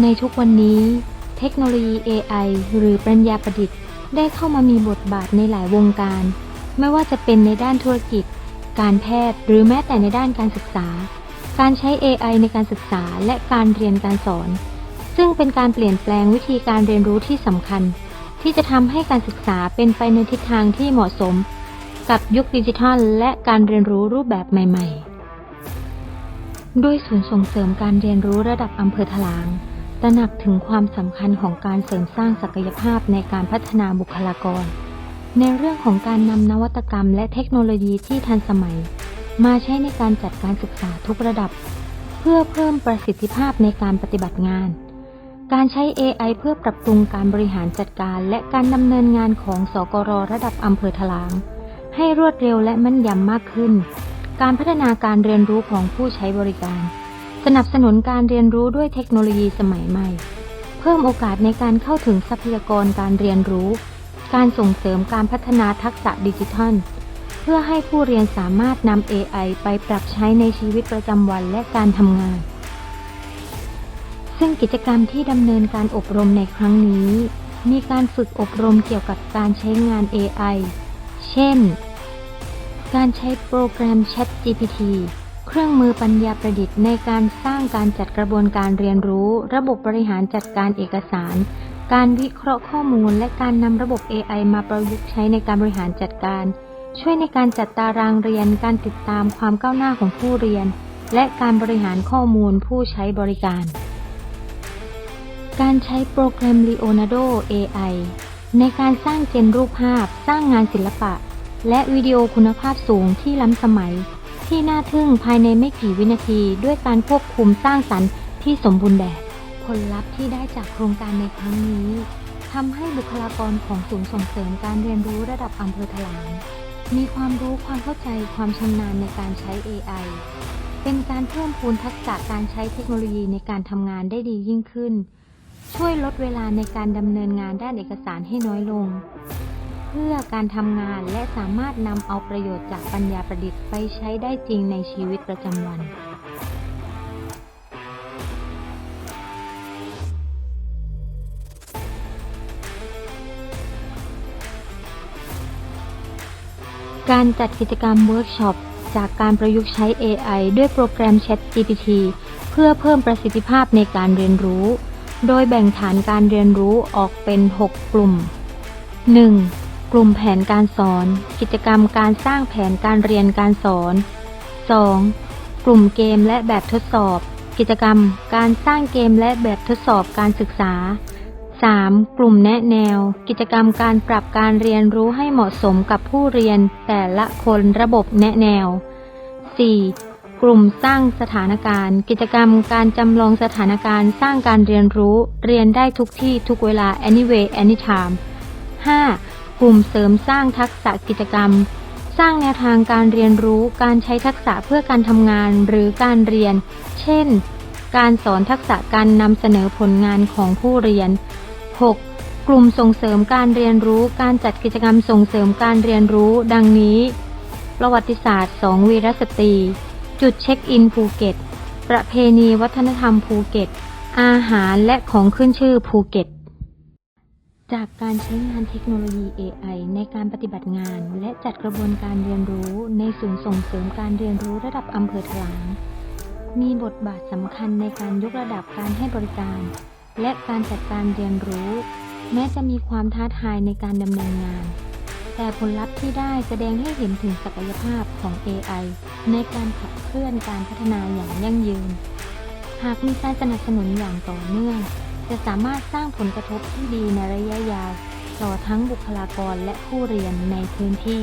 ในทุกวันนี้ เทคโนโลยี AI หรือปัญญาประดิษฐ์ ได้เข้ามามีบทบาทในหลายวงการ ไม่ว่าจะเป็นในด้านธุรกิจ การแพทย์หรือแม้แต่ในด้านการศึกษา การใช้ AI ในการศึกษาและการเรียนการสอน ซึ่งเป็นการเปลี่ยนแปลงวิธีการเรียนรู้ที่สำคัญ ที่จะทำให้การศึกษาเป็นไปในทิศทางที่เหมาะสม กับยุคดิจิทัล และการเรียนรู้รูปแบบใหม่ ๆ ด้วยศูนย์ส่งเสริมการเรียนรู้ระดับอำเภอถลาง ตระหนักถึงความสำคัญของการเสริมสร้างศักยภาพในการพัฒนาบุคลากร ในเรื่องของการนำนวัตกรรมและเทคโนโลยีที่ทันสมัย มาใช้ในการจัดการศึกษาทุกระดับ เพื่อเพิ่มประสิทธิภาพในการปฏิบัติงาน การใช้ AI เพื่อปรับปรุงการบริหารจัดการ และการดำเนินงานของสกรระดับอำเภอถลาง ให้รวดเร็วและแม่นยำมากขึ้น การพัฒนาการเรียนรู้ของผู้ใช้บริการ สนับสนุนการเรียนรู้ด้วยเทคโนโลยีสมัยใหม่ เพิ่มโอกาสในการเข้าถึงทรัพยากรการเรียนรู้ การส่งเสริมการพัฒนาทักษะดิจิทัล เพื่อให้ผู้เรียนสามารถนำ AI ไปปรับใช้ในชีวิตประจำวันและการทำงาน ซึ่งกิจกรรมที่ดำเนินการอบรมในครั้งนี้ มีการฝึกอบรมเกี่ยวกับการใช้งาน AI เช่น การใช้โปรแกรม ChatGPT เครื่องมือปัญญาประดิษฐ์ในการสร้างการจัดกระบวนการเรียนรู้ ระบบบริหารจัดการเอกสาร การวิเคราะห์ข้อมูล และการนำระบบ AI มาประยุกต์ใช้ในการบริหารจัดการ ช่วยในการจัดตารางเรียน การติดตามความก้าวหน้าของผู้เรียน และการบริหารข้อมูลผู้ใช้บริการ การใช้โปรแกรม Leonardo AI ในการสร้างเจนรูปภาพ สร้างงานศิลปะ และวิดีโอคุณภาพสูงที่ล้ำสมัย ที่น่าทึ่งภายในไม่กี่วินาที ด้วยการควบคุมสร้างสรรค์ที่สมบูรณ์แบบผลลัพธ์ที่ได้จากโครงการในครั้งนี้ทำให้บุคลากรของศูนย์ส่งเสริมการเรียนรู้ระดับอำเภอถลาง มีความรู้ความเข้าใจความชำนาญในการใช้ AI เป็นการเพิ่มพูนทักษะการใช้เทคโนโลยีในการทำงานได้ดียิ่งขึ้น ช่วยลดเวลาในการดำเนินงานด้านเอกสารให้น้อยลง เพื่อการทำงานและสามารถนำเอาประโยชน์จากปัญญาประดิษฐ์ไปใช้ได้จริงในชีวิตประจำวัน การจัดกิจกรรมเวิร์กช็อปจากการประยุกต์ใช้ AI ด้วยโปรแกรม ChatGPT เพื่อเพิ่มประสิทธิภาพในการเรียนรู้ โดยแบ่งฐานการเรียนรู้ออกเป็น 6 กลุ่ม 1. กลุ่มแผนการสอน กิจกรรมการสร้างแผนการเรียนการสอน 2. กลุ่มเกมและแบบทดสอบ กิจกรรม การสร้างเกมและแบบทดสอบการศึกษา 3. กลุ่มแนะแนว กิจกรรมการปรับการเรียนรู้ให้เหมาะสมกับผู้เรียนแต่ละคนระบบแนะแนว 4. กลุ่มสร้างสถานการณ์ กิจกรรมการจำลองสถานการณ์สร้างการเรียนรู้ เรียนได้ทุกที่ทุกเวลา anyway anytime 5. กลุ่มเสริมสร้างทักษะกิจกรรม สร้างแนวทางการเรียนรู้การใช้ทักษะเพื่อการทำงานหรือการเรียน เช่น การสอนทักษะการนำเสนอผลงานของผู้เรียน 6. กลุ่มส่งเสริมการเรียนรู้การจัดกิจกรรมส่งเสริมการเรียนรู้ ดังนี้ ประวัติศาสตร์สองวีรสตรี จุดเช็คอินภูเก็ต ประเพณีวัฒนธรรมภูเก็ต อาหารและของขึ้นชื่อภูเก็ต จากการใช้งานเทคโนโลยี AI ในการปฏิบัติงาน และจัดกระบวนการเรียนรู้ในศูนย์ส่งเสริมการเรียนรู้ระดับอำเภอถลาง มีบทบาทสำคัญในการยกระดับการให้บริการ และการจัดการเรียนรู้ แม้จะมีความท้าทายในการดำเนินงาน แต่ผลลัพธ์ที่ได้แสดงให้เห็นถึงศักยภาพของ AI ในการขับเคลื่อนการพัฒนาอย่างยั่งยืน หากมีการสนับสนุนอย่างต่อเนื่อง จะสามารถสร้างผลกระทบที่ดีในระยะยาว ต่อทั้งบุคลากรและผู้เรียนในพื้นที่